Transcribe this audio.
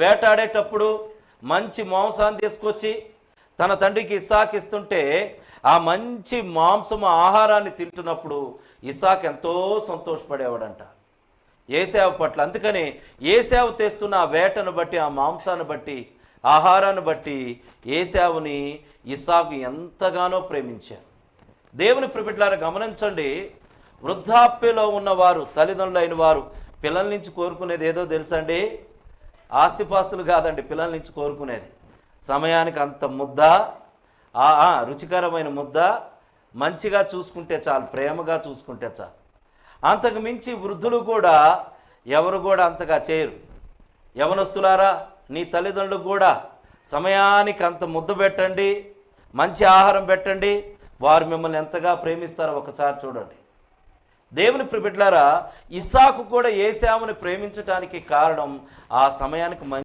వేటాడేటప్పుడు మంచి మాంసాన్ని తీసుకొచ్చి తన తండ్రికి ఇస్సాక్ ఇస్తుంటే ఆ మంచి మాంసము ఆహారాన్ని తింటున్నప్పుడు ఇసాక్ ఎంతో సంతోషపడేవాడంట. ఏసేవ పట్ల అందుకని ఏసేవ తెస్తున్న ఆ వేటను బట్టి ఆ మాంసాన్ని బట్టి ఆహారాన్ని బట్టి ఏసేవని ఇసాకు ఎంతగానో ప్రేమించారు. దేవుని ప్రిపిట్లారా గమనించండి వృద్ధాప్యలో ఉన్నవారు తల్లిదండ్రులైన వారు పిల్లల నుంచి కోరుకునేది ఏదో తెలుసండి ఆస్తిపాస్తులు కాదండి పిల్లల నుంచి కోరుకునేది. సమయానికి అంత ముద్ద రుచికరమైన ముద్ద మంచిగా చూసుకుంటే చాలు ప్రేమగా చూసుకుంటే చాలు. అంతకు మించి వృద్ధులు కూడా ఎవరు కూడా అంతగా చేయరు. యవనస్తులారా నీ తల్లిదండ్రులకు కూడా సమయానికి అంత ముద్ద పెట్టండి మంచి ఆహారం పెట్టండి వారు మిమ్మల్ని ఎంతగా ప్రేమిస్తారో ఒకసారి చూడండి. దేవుని ప్రిబిడ్లారా ఇస్సాకు కూడా ఏశాముని ప్రేమించటానికి కారణం ఆ సమయానికి మంచి